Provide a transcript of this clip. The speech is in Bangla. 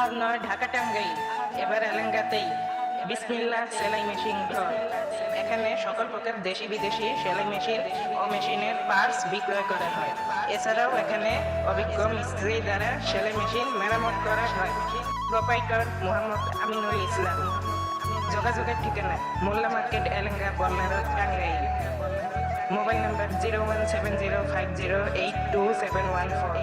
আর নয় ঢাকা টাঙ্গাই এবার এলেঙ্গাতেই। বিসমিল্লা সেলাই মেশিন ঘর। এখানে সকল প্রকার দেশি বিদেশি সেলাই মেশিন ও মেশিনের পার্টস বিক্রয় করা হয়। এছাড়াও এখানে অভিজ্ঞ মিস্ত্রি দ্বারা সেলাই মেশিন মেরামত করা হয়। প্রোপাইটর মোহাম্মদ আমিনুল ইসলাম। যোগাযোগের ঠিকানা Molla market, Elenga বল্লার Tangail. Mobile number zero one seven zero five zero eight two seven one four.